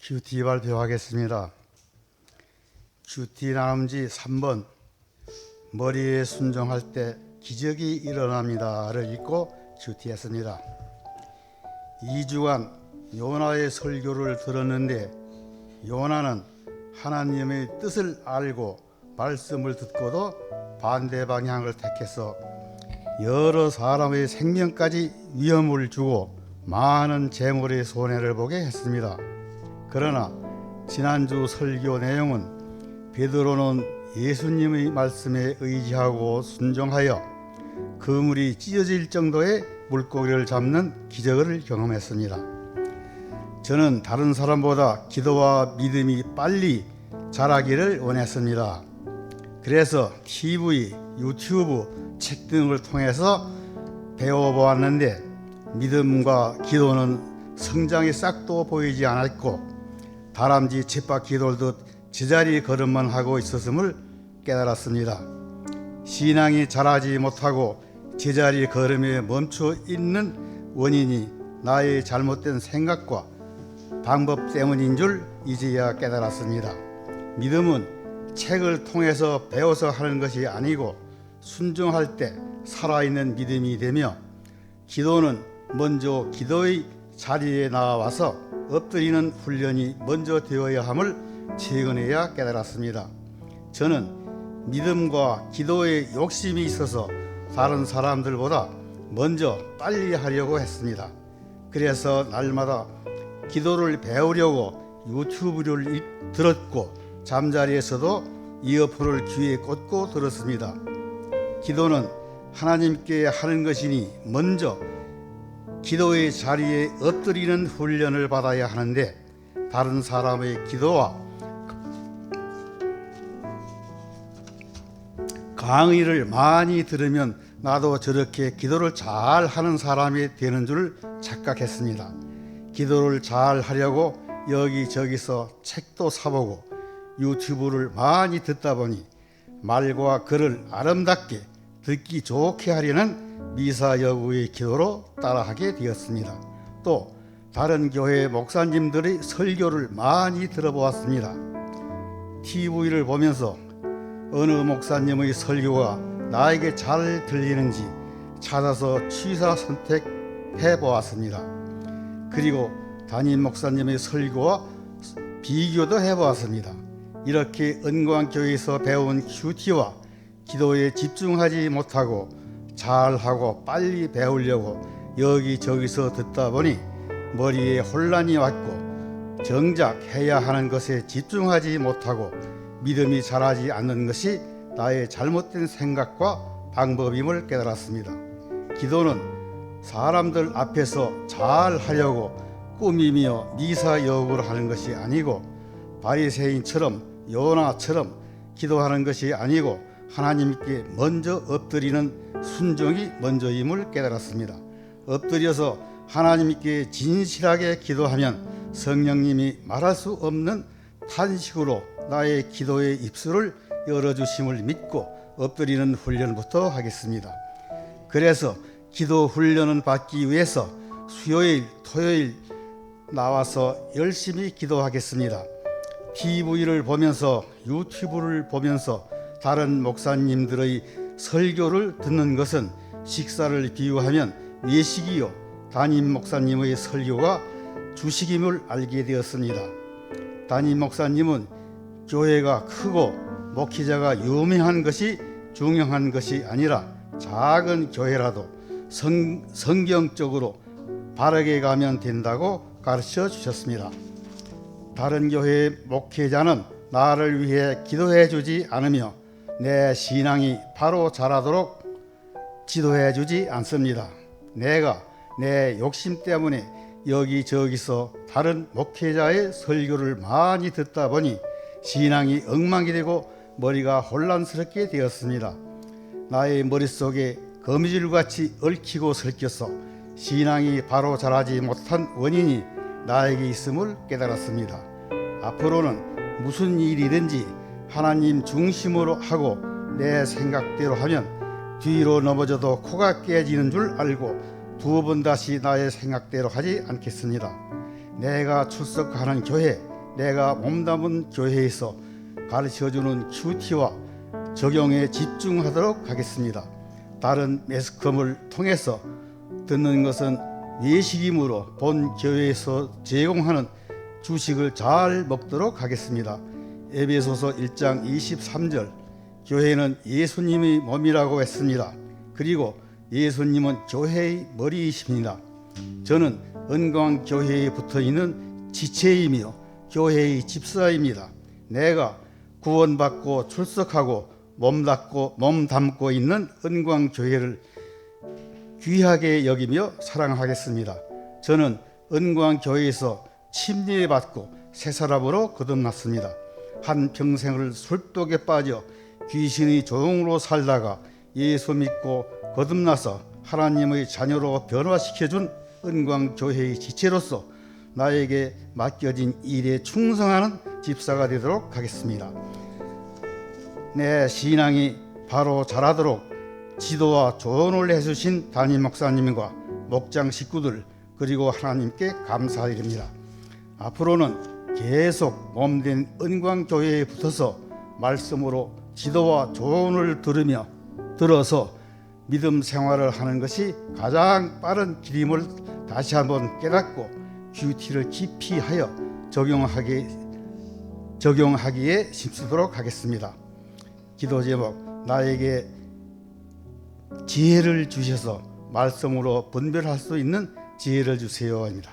큐티 발표하겠습니다. 큐티 나음지 3번 머리에 순종할 때 기적이 일어납니다를 읽고 큐티했습니다. 2주간 요나의 설교를 들었는데 요나는 하나님의 뜻을 알고 말씀을 듣고도 반대 방향을 택해서 여러 사람의 생명까지 위험을 주고 많은 재물의 손해를 보게 했습니다. 그러나 지난주 설교 내용은 베드로는 예수님의 말씀에 의지하고 순종하여 그물이 찢어질 정도의 물고기를 잡는 기적을 경험했습니다. 저는 다른 사람보다 기도와 믿음이 빨리 자라기를 원했습니다. 그래서 TV, 유튜브, 책 등을 통해서 배워보았는데 믿음과 기도는 성장의 싹도 보이지 않았고 다람쥐 쳇바 기돌듯 제자리 걸음만 하고 있었음을 깨달았습니다. 신앙이 자라지 못하고 제자리 걸음에 멈춰 있는 원인이 나의 잘못된 생각과 방법 때문인 줄 이제야 깨달았습니다. 믿음은 책을 통해서 배워서 하는 것이 아니고 순종할 때 살아있는 믿음이 되며 기도는 먼저 기도의 자리에 나와서 엎드리는 훈련이 먼저 되어야 함을 최근에야 깨달았습니다. 저는 믿음과 기도에 욕심이 있어서 다른 사람들보다 먼저 빨리 하려고 했습니다. 그래서 날마다 기도를 배우려고 유튜브를 들었고 잠자리에서도 이어폰을 귀에 꽂고 들었습니다. 기도는 하나님께 하는 것이니 먼저 기도의 자리에 엎드리는 훈련을 받아야 하는데 다른 사람의 기도와 강의를 많이 들으면 나도 저렇게 기도를 잘 하는 사람이 되는 줄 착각했습니다. 기도를 잘 하려고 여기저기서 책도 사보고 유튜브를 많이 듣다 보니 말과 글을 아름답게 듣기 좋게 하려는 미사 여구의 기도로 따라하게 되었습니다. 또 다른 교회 목사님들의 설교를 많이 들어보았습니다. TV를 보면서 어느 목사님의 설교가 나에게 잘 들리는지 찾아서 취사 선택해 보았습니다. 그리고 담임 목사님의 설교와 비교도 해 보았습니다. 이렇게 은광교회에서 배운 큐티와 기도에 집중하지 못하고 잘하고 빨리 배우려고 여기저기서 듣다 보니 머리에 혼란이 왔고 정작 해야 하는 것에 집중하지 못하고 믿음이 자라지 않는 것이 나의 잘못된 생각과 방법임을 깨달았습니다. 기도는 사람들 앞에서 잘 하려고 꾸미며 미사 여구를 하는 것이 아니고 바리새인처럼 요나처럼 기도하는 것이 아니고 하나님께 먼저 엎드리는 순종이 먼저임을 깨달았습니다. 엎드려서 하나님께 진실하게 기도하면 성령님이 말할 수 없는 탄식으로 나의 기도의 입술을 열어주심을 믿고 엎드리는 훈련부터 하겠습니다. 그래서 기도 훈련을 받기 위해서 수요일, 토요일 나와서 열심히 기도하겠습니다. TV를 보면서 유튜브를 보면서 다른 목사님들의 설교를 듣는 것은 식사를 비유하면 외식이요 담임 목사님의 설교가 주식임을 알게 되었습니다. 담임 목사님은 교회가 크고 목회자가 유명한 것이 중요한 것이 아니라 작은 교회라도 성, 성경적으로 바르게 가면 된다고 가르쳐 주셨습니다. 다른 교회 목회자는 나를 위해 기도해 주지 않으며 내 신앙이 바로 자라도록 지도해 주지 않습니다. 내가 내 욕심 때문에 여기저기서 다른 목회자의 설교를 많이 듣다 보니 신앙이 엉망이 되고 머리가 혼란스럽게 되었습니다. 나의 머릿속에 거미줄같이 얽히고 설켜서 신앙이 바로 자라지 못한 원인이 나에게 있음을 깨달았습니다. 앞으로는 무슨 일이든지 하나님 중심으로 하고 내 생각대로 하면 뒤로 넘어져도 코가 깨지는 줄 알고 두 번 다시 나의 생각대로 하지 않겠습니다. 내가 출석하는 교회, 내가 몸담은 교회에서 가르쳐주는 큐티와 적용에 집중하도록 하겠습니다. 다른 매스컴을 통해서 듣는 것은 외식이므로 본 교회에서 제공하는 주식을 잘 먹도록 하겠습니다. 에베소서 1장 23절 교회는 예수님의 몸이라고 했습니다. 그리고 예수님은 교회의 머리이십니다. 저는 은광 교회에 붙어 있는 지체이며 교회의 집사입니다. 내가 구원받고 출석하고 몸 닦고 몸 담고 있는 은광 교회를 귀하게 여기며 사랑하겠습니다. 저는 은광 교회에서 침례받고 새 사람으로 거듭났습니다. 한 평생을 술독에 빠져 귀신의 종으로 살다가 예수 믿고 거듭나서 하나님의 자녀로 변화시켜준 은광 교회의 지체로서 나에게 맡겨진 일에 충성하는 집사가 되도록 하겠습니다. 내 신앙이 바로 자라도록 지도와 조언을 해주신 담임 목사님과 목장 식구들 그리고 하나님께 감사드립니다. 앞으로는 계속 몸된 은광교회에 붙어서 말씀으로 지도와 조언을 들으며 들어서 믿음 생활을 하는 것이 가장 빠른 길임을 다시 한번 깨닫고 큐티를 깊이 하여 적용하기, 적용하기에 힘쓰도록 하겠습니다. 기도 제목 나에게 지혜를 주셔서 말씀으로 분별할 수 있는 지혜를 주세요 입니다.